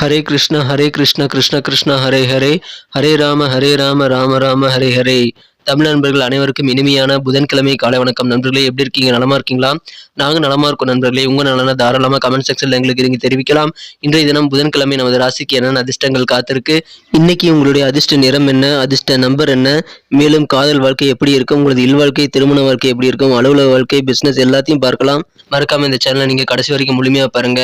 ஹரே கிருஷ்ண ஹரே கிருஷ்ண கிருஷ்ண கிருஷ்ண ஹரே ஹரே. ஹரே ராம ஹரே ராம ராம ராம ஹரே ஹரே. தமிழ் நண்பர்கள் அனைவருக்கும் இனிமையான புதன்கிழமை காலை வணக்கம். நண்பர்களே எப்படி இருக்கீங்க? நலமா இருக்கீங்களா? நாங்க நலமா இருக்கோம் நண்பர்களே. உங்க நலன தாராளமாக கமெண்ட் செக்ஷன்ல எங்களுக்கு நீங்க தெரிவிக்கலாம். இன்றைய தினம் புதன்கிழமை நமது ராசிக்கு என்னென்ன அதிர்ஷ்டங்கள் காத்திருக்கு? இன்னைக்கு உங்களுடைய அதிர்ஷ்ட நிறம் என்ன? அதிர்ஷ்ட நம்பர் என்ன? மேலும் காதல் வாழ்க்கை எப்படி இருக்கும் உங்களது இல்வாழ்க்கை திருமண வாழ்க்கை எப்படி இருக்கும்? அலுவலக வாழ்க்கை பிசினஸ் எல்லாத்தையும் பார்க்கலாம். மறக்காம இந்த சேனலை நீங்க கடைசி வரைக்கும் முழுமையா பாருங்க.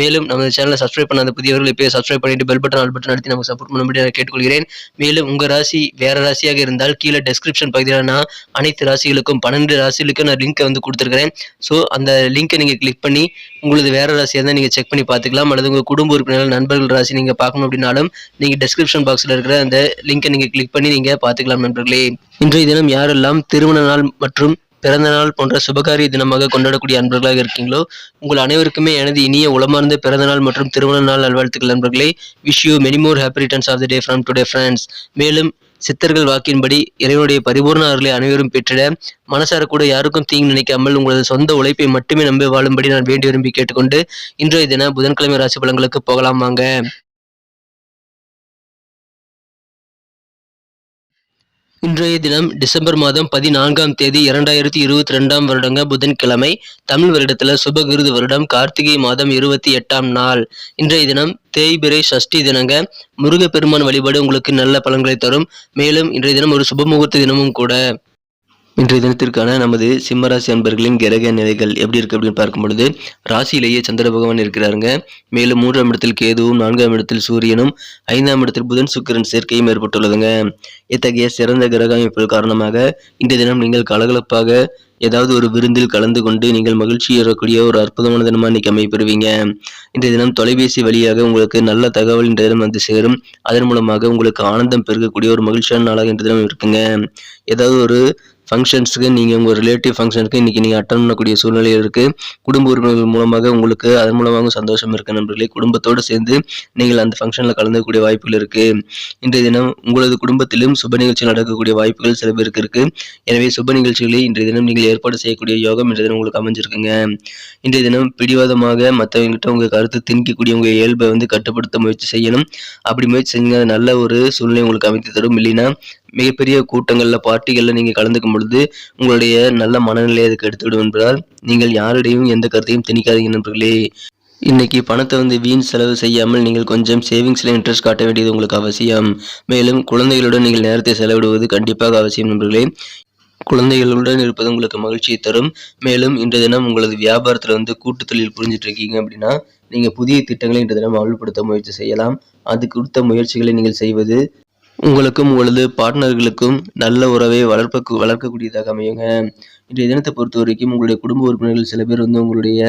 மேலும் நமது சேனலை சப்ஸ்கிரைப் பண்ணாத புதியவர்கள் இப்போயே சப்ஸ்கிரைப் பண்ணிட்டு பெல் பட்டன் ஆல் பட்டன் அழுத்தி நமக்கு சப்போர்ட் பண்ணும்படி நான் கேட்டுக்கொள்கிறேன். மேலும் உங்க ராசி வேற ராசியாக இருந்தால் கீழே டெஸ்கிரிப்ஷன் பகுதியில் நான் அனைத்து ராசிகளுக்கும் பன்னெண்டு ராசிகளுக்கும் நான் லிங்கை வந்து கொடுத்துருக்கிறேன். ஸோ அந்த லிங்கை நீங்கள் கிளிக் பண்ணி உங்களது வேற ராசியாக இருந்தால் நீங்கள் செக் பண்ணி பார்த்துக்கலாம். அல்லது உங்கள் குடும்ப உறுப்பினர்கள் நண்பர்கள் ராசி நீங்கள் பார்க்கணும் அப்படின்னாலும் நீங்கள் டெஸ்கிரிப்ஷன் பாக்ஸில் இருக்கிற அந்த லிங்கை நீங்கள் கிளிக் பண்ணி நீங்கள் பார்த்துக்கலாம் நண்பர்களே. இன்றைய தினம் யாரெல்லாம் திருமண நாள் மற்றும் பிறந்தநாள் போன்ற சுபகாரிய தினமாக கொண்டாடக்கூடிய அன்பர்களாக இருக்கீங்களோ உங்கள் அனைவருக்குமே எனது இனிய உளமார்ந்த பிறந்த நாள் மற்றும் திருமண நாள் நல்வாழ்த்துக்கள் நண்பர்களே. Wish you many more happy returns of the day from today friends மேலும் சித்தர்கள் வாக்கின்படி இறைவனுடைய பரிபூர்ண அருளை அனைவரும் பெற்றிட மனசார கூட யாருக்கும் தீங்கு நினைக்காமல் உங்களது சொந்த உழைப்பை மட்டுமே நம்பி வாழும்படி நான் வேண்டி விரும்பி கேட்டுக்கொண்டு இன்றைய தின புதன்கிழமை ராசி பலன்களுக்கு போகலாம் வாங்க. இன்றைய தினம் டிசம்பர் மாதம் பதினான்காம் தேதி இரண்டாயிரத்தி இருபத்தி ரெண்டாம் வருடங்க புதன்கிழமை தமிழ் வருடத்துல சுபகிருது வருடம் கார்த்திகை மாதம் இருபத்தி எட்டாம் நாள். இன்றைய தினம் தேய்பிரை சஷ்டி தினங்க முருகப்பெருமான் வழிபாடு உங்களுக்கு நல்ல பலன்களை தரும். மேலும் இன்றைய தினம் ஒரு சுபமுகூர்த்த தினமும் கூட. இன்றைய தினத்திற்கான நமது சிம்மராசி அன்பர்களின் கிரக நிலைகள் எப்படி இருக்கு அப்படின்னு பார்க்கும் பொழுது ராசியிலேயே சந்திர பகவான் இருக்கிறாருங்க. மேலும் மூன்றாம் இடத்தில் கேதுவும் நான்காம் இடத்தில் சூரியனும் ஐந்தாம் இடத்தில் புதன் சுக்கிரன் சேர்க்கையும் ஏற்பட்டுள்ளதுங்க. இத்தகைய சிறந்த கிரக அமைப்புகள் காரணமாக இன்றைய தினம் நீங்கள் கலகலப்பாக ஏதாவது ஒரு விருந்தில் கலந்து கொண்டு நீங்கள் மகிழ்ச்சி ஏறக்கூடிய ஒரு அற்புதமான தினமாக இன்னைக்கு அமைப்பெறுவீங்க இன்றைய தினம் தொலைபேசி வழியாக உங்களுக்கு நல்ல தகவல் இன்றைய தினம் வந்து சேரும். அதன் மூலமாக உங்களுக்கு ஆனந்தம் பெருகக்கூடிய ஒரு மகிழ்ச்சியான நாளாக இன்றைய தினம் இருக்குங்க. ஏதாவது ஒரு ஃபங்க்ஷன்ஸுக்கு நீங்கள் உங்கள் ரிலேட்டிவ் ஃபங்க்ஷனுக்கு இன்றைக்கி நீங்கள் அட்டன் பண்ணக்கூடிய சூழ்நிலை இருக்குது குடும்ப உறுப்பினர்கள் மூலமாக உங்களுக்கு அதன் மூலமாக சந்தோஷம் இருக்குது நண்பர்களே. குடும்பத்தோடு சேர்ந்து நீங்கள் அந்த ஃபங்க்ஷனில் கலந்துக்கூடிய வாய்ப்புகள் இருக்குது இன்றைய தினம் உங்களது குடும்பத்திலும் சுப நிகழ்ச்சி நடக்கக்கூடிய வாய்ப்புகள் சில பேருக்கு இருக்குது எனவே சுப நிகழ்ச்சிகளை இன்றைய தினம் நீங்கள் ஏற்பாடு செய்யக்கூடிய யோகம் இன்றைய தினம் உங்களுக்கு அமைஞ்சிருக்குங்க. இன்றைய தினம் பிடிவாதமாக மற்றவங்ககிட்ட உங்கள் கருத்து திணிக்கக்கூடிய உங்கள் இயல்பை வந்து கட்டுப்படுத்த முயற்சி செய்யணும். அப்படி முயற்சி செஞ்சீங்க நல்ல ஒரு சூழ்நிலை உங்களுக்கு அமைத்து தரும். இல்லைன்னா மிகப்பெரிய கூட்டங்களில் பார்ட்டிகளில் நீங்கள் கலந்துக்கும் பொழுது உங்களுடைய நல்ல மனநிலையை அதுக்கு எடுத்துவிடும் என்பதால் நீங்கள் யாரிடையும் எந்த கருத்தையும் திணிக்காதீங்க நண்பர்களே. இன்னைக்கு பணத்தை வந்து வீண் செலவு செய்யாமல் நீங்கள் கொஞ்சம் சேவிங்ஸில் இன்ட்ரெஸ்ட் காட்ட வேண்டியது உங்களுக்கு அவசியம். மேலும் குழந்தைகளுடன் நீங்கள் நேரத்தை செலவிடுவது கண்டிப்பாக அவசியம் நண்பர்களே. குழந்தைகளுடன் இருப்பது உங்களுக்கு மகிழ்ச்சியை தரும். மேலும் இன்றைய தினம் உங்களது வியாபாரத்தில் வந்து கூட்டு தொழில் புரிஞ்சிட்டு இருக்கீங்க அப்படின்னா நீங்கள் புதிய திட்டங்களை இன்றைய தினம் அமல்படுத்த முயற்சி செய்யலாம். அது குறித்த முயற்சிகளை நீங்கள் செய்வது உங்களுக்கும் உங்களது பார்ட்னர்களுக்கும் நல்ல உறவை வளர்ப்ப வளர்க்கக்கூடியதாக அமையுங்க. இன்றைய தினத்தை பொறுத்த வரைக்கும் உங்களுடைய குடும்ப உறுப்பினர்கள் சில பேர் வந்து உங்களுடைய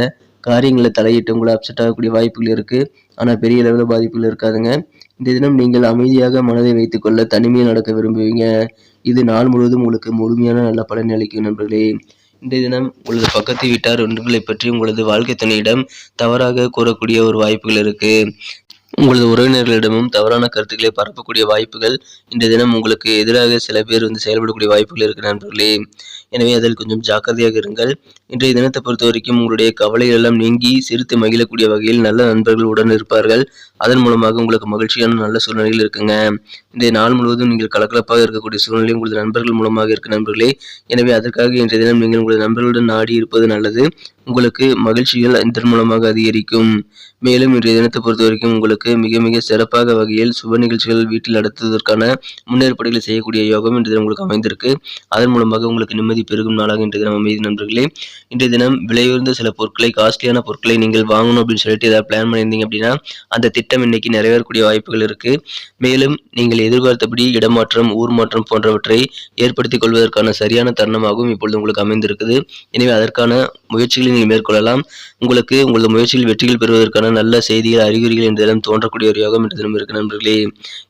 காரியங்களை தலையிட்டு உங்களை அப்செட் ஆகக்கூடிய வாய்ப்புகள் இருக்குது ஆனால் பெரிய அளவில் பாதிப்புகள் இருக்காதுங்க. இந்த தினம் நீங்கள் அமைதியாக மனதை வைத்துக்கொள்ள தனிமையில் நடக்க விரும்புவீங்க. இது நாள் முழுவதும் உங்களுக்கு முழுமையான நல்ல பலனை அளிக்கும் நண்பர்களே. இன்றைய தினம் உங்களது பக்கத்து வீட்டார் ஒன்றுகளை பற்றி உங்களது வாழ்க்கை துணையிடம் தவறாக கூறக்கூடிய ஒரு வாய்ப்புகள் இருக்குது உங்களது உறவினர்களிடமும் தவறான கருத்துக்களை பரப்பக்கூடிய வாய்ப்புகள் இந்த தினம் உங்களுக்கு எதிராக சில பேர் வந்து செயல்படக்கூடிய வாய்ப்புகள் இருக்கு நண்பர்களே. எனவே அதில் கொஞ்சம் ஜாக்கிரதையாக இருங்கள். இன்றைய தினத்தை பொறுத்த வரைக்கும் உங்களுடைய கவலைகள் எல்லாம் நீங்கி சிரித்து மகிழக்கூடிய வகையில் நல்ல நண்பர்கள் உடன் இருப்பார்கள். அதன் மூலமாக உங்களுக்கு மகிழ்ச்சியான நல்ல சூழ்நிலைகள் இருக்குங்க. இன்றைய நாள் முழுவதும் நீங்கள் கலக்கலப்பாக இருக்கக்கூடிய சூழ்நிலை உங்களது நண்பர்கள் மூலமாக இருக்க நண்பர்களே. எனவே அதற்காக இன்றைய தினம் நீங்கள் உங்களது நண்பர்களுடன் நாடி இருப்பது நல்லது. உங்களுக்கு மகிழ்ச்சிகள் இதன் மூலமாக அதிகரிக்கும். மேலும் இன்றைய தினத்தை பொறுத்த வரைக்கும் உங்களுக்கு மிக மிக சிறப்பாக வகையில் சுப நிகழ்ச்சிகள் வீட்டில் நடத்துவதற்கான முன்னேற்பாடுகளை செய்யக்கூடிய யோகம் இன்று தினம் உங்களுக்கு அமைந்திருக்கு. அதன் மூலமாக உங்களுக்கு நிம்மதி பெருகும் நாளாக இன்று தினம் அமைதி நண்பர்களே. இன்றைய தினம் விலையுயர்ந்த சில பொருட்களை காஸ்ட்லியான பொருட்களை நீங்கள் வாங்கணும் அப்படின்னு சொல்லிட்டு ஏதாவது பிளான் பண்ணியிருந்தீங்க அப்படின்னா அந்த திட்டம் இன்னைக்கு நிறைவேறக்கூடிய வாய்ப்புகள் இருக்கு. மேலும் நீங்கள் எதிர்பார்த்தபடி இடமாற்றம் ஊர் மாற்றம் போன்றவற்றை ஏற்படுத்திக் கொள்வதற்கான சரியான தருணமாகவும் இப்பொழுது உங்களுக்கு அமைந்திருக்குது. எனவே அதற்கான முயற்சிகளை நீங்கள் மேற்கொள்ளலாம். உங்களுக்கு உங்களது முயற்சியில் வெற்றிகள் பெறுவதற்கான நல்ல செய்திகள் அறிகுறிகள் என்றெல்லாம் தினம் தோன்றக்கூடிய ஒரு யோகம் இந்த தினம் இருக்கு நண்பர்களே.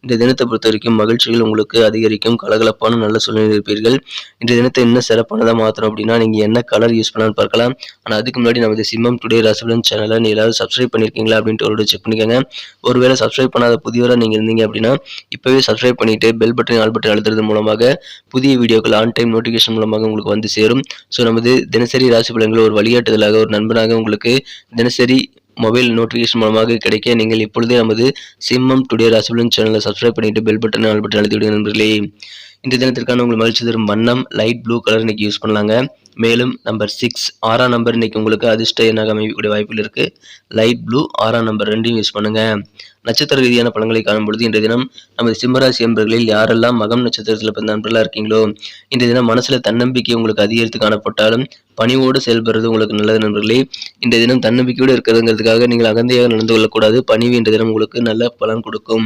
இந்த தினத்தை பொறுத்த வரைக்கும் மகிழ்ச்சிகள் உங்களுக்கு அதிகரிக்கும். கலகலப்பான நல்ல சூழ்நிலை இருப்பீர்கள். இந்த தினத்தை இன்னும் சிறப்பானதாக மாற்றணும் அப்படின்னா நீங்கள் என்ன கலர் யூஸ் பண்ணலாம்னு பார்க்கலாம். ஆனால் அதுக்கு முன்னாடி நமது சிம்மம் டுடே ரசபலன் சேனலை நீங்கள் எல்லாரும் சப்ஸ்கிரைப் பண்ணியிருக்கீங்களா அப்படின்ட்டு ஒரு செக் பண்ணிக்கோங்க. ஒருவேளை சப்ஸ்கிரைப் பண்ணாத புதியவராக நீங்கள் இருந்தீங்க அப்படின்னா இப்போவே சப்ஸ்கிரைப் பண்ணிட்டு பெல் பட்டன் ஆல் பட்டன் அழுத்துறது மூலமாக புதிய வீடியோக்கள் ஆன் டைம் நோட்டிஃபிகேஷன் மூலமாக உங்களுக்கு வந்து சேரும். ஸோ நமது தினசரி ராசி பலன்கள் ஒரு வழிகாட்டுதலாக ஒரு நண்பனாக உங்களுக்கு தினசரி மொபைல் நோட்டிஃபிகேஷன் மூலமாக கிடைக்க நீங்கள் இப்பொழுதே நமது சிம்மம் டுடே ராசிபலன் சேனலை சப்ஸ்கிரைப் பண்ணிட்டு பெல் பட்டன் ஆல் பட்டன் அழுத்தி விடுங்க நண்பர்களே. இந்த தினத்திற்கான உங்கள் மகிழ்ச்சி தரும் வண்ணம் லைட் ப்ளூ கலர் இன்னைக்கு யூஸ் பண்ணலாங்க. மேலும் நம்பர் சிக்ஸ் ஆறாம் நம்பர் இன்றைக்கி உங்களுக்கு அதிர்ஷ்ட எண்ணாக அமைக்கக்கூடிய வாய்ப்புகள் இருக்குது லைட் ப்ளூ ஆறாம் நம்பர் ரெண்டையும் யூஸ் பண்ணுங்கள் நட்சத்திர ரீதியான பலன்களை காணும் பொழுது இன்றைய தினம் நமது சிம்மராசி என்பர்களில் யாரெல்லாம் மகம் நட்சத்திரத்தில் பிறந்த நண்பர்களாக இருக்கீங்களோ இன்றைய தினம் மனசில் தன்னம்பிக்கை உங்களுக்கு அதிகரித்து காணப்பட்டாலும் பணிவோடு செயல்படுறது உங்களுக்கு நல்லது நண்பர்களே. இன்றைய தினம் தன்னம்பிக்கையோடு இருக்கிறதுங்கிறதுக்காக நீங்கள் அகந்தையாக நடந்து கொள்ளக்கூடாது. பணிவு இன்றைய தினம் உங்களுக்கு நல்ல பலன் கொடுக்கும்.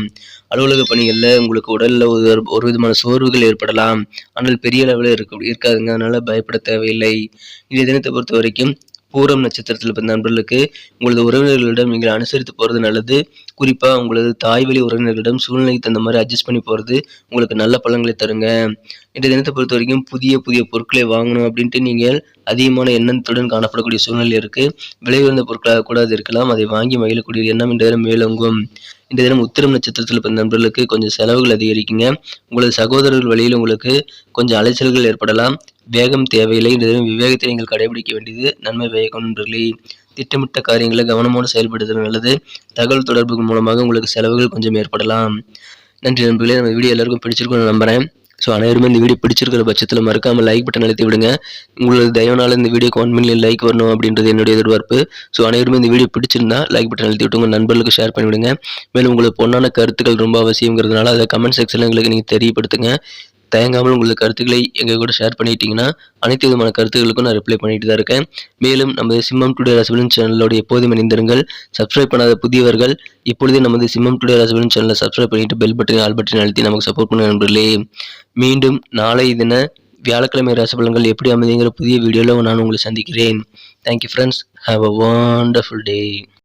அலுவலக பணிகளில் உங்களுக்கு உடலில் ஒரு ஒரு விதமான சோர்வுகள் ஏற்படலாம். ஆனால் பெரிய அளவில் இருக்க இருக்காதுங்க. அதனால் பயப்பட தேவையில்லை. இன்றைய தினத்தை பொறுத்த வரைக்கும் பூரம் நட்சத்திரத்தில் பிறந்த நண்பர்களுக்கு உங்களது உறவினர்களிடம் நீங்கள் அனுசரித்து போகிறது நல்லது. குறிப்பாக உங்களது தாய் வழி உறவினர்களிடம் சூழ்நிலைக்கு தகுந்த மாதிரி அட்ஜஸ்ட் பண்ணி போகிறது உங்களுக்கு நல்ல பலன்களை தருங்க. இந்த தினத்தை பொறுத்த வரைக்கும் புதிய புதிய பொருட்களை வாங்கணும் அப்படின்ட்டு நீங்கள் அதிகமான எண்ணத்துடன் காணப்படக்கூடிய சூழ்நிலை இருக்குது விலை உயர்ந்த பொருட்களாக கூட அது இருக்கலாம். அதை வாங்கி மகிழக்கூடிய எண்ணம் இந்த தினம் மேலோங்கும். இந்த தினம் உத்திரம் நட்சத்திரத்தில் பிறந்த நண்பர்களுக்கு கொஞ்சம் செலவுகள் அதிகரிக்குங்க. உங்களது சகோதரர்கள் வழியில் உங்களுக்கு கொஞ்சம் அலைச்சல்கள் ஏற்படலாம். வேகம் தேவையில்லை. என்றதும் விவேகத்தை நீங்கள் கடைபிடிக்க வேண்டியது நன்மை வேகம் நண்பர்களே. திட்டமிட்ட காரியங்களை கவனமோடு செயல்படுத்துறது நல்லது. தகவல் தொடர்புகள் மூலமாக உங்களுக்கு செலவுகள் கொஞ்சம் ஏற்படலாம். நன்றி நண்பர்களே. நம்ம வீடியோ எல்லாருக்கும் பிடிச்சிருக்கும்னு நம்புகிறேன் ஸோ அனைவருமே இந்த வீடியோ பிடிச்சிருக்கிற பட்சத்தில் மறக்காமல் லைக் பட்டன் அழுத்தி விடுங்க. உங்களது தயவுனால இந்த வீடியோக்கு ஒன் மில்லியன் லைக் வரணும் அப்படின்றது என்னுடைய எதிர்பார்ப்பு. ஸோ அனைவருமே இந்த வீடியோ பிடிச்சிருந்தா லைக் பட்டன் அழுத்தி விட்டு உங்கள் நண்பர்களுக்கு ஷேர் பண்ணிவிடுங்க. மேலும் உங்களுக்கு பொண்ணான கருத்துக்கள் ரொம்ப அவசியங்கிறதுனால அதை கமெண்ட் செக்ஷனில் எங்களுக்கு நீங்கள் தெரியப்படுத்துங்க. தயங்காமல் உங்களது கருத்துக்களை எங்கள் கூட ஷேர் பண்ணிட்டீங்கன்னா அனைத்து விதமான கருத்துக்களுக்கும் நான் ரிப்ளை பண்ணிட்டு தான் இருக்கேன். மேலும் நமது சிம்மம் டுடே ரசபலன் சேனலோட எப்போதும் இணைந்திருங்கள். சப்ஸ்கிரைப் பண்ணாத புதியவர்கள் இப்பொழுதே நமது சிம்மம் டுடே ரசபலன் சேனலை சப்ஸ்கிரைப் பண்ணிட்டு பெல் பட்டன் ஆல் பட்டன் அழுத்தி நமக்கு சப்போர்ட் பண்ண நண்பர்களே. மீண்டும் நாளை தின வியாழக்கிழமை ரசபலன்கள் எப்படி அமைதிங்கிற புதிய வீடியோவில் நான் உங்களை சந்திக்கிறேன். Thank you friends have a wonderful day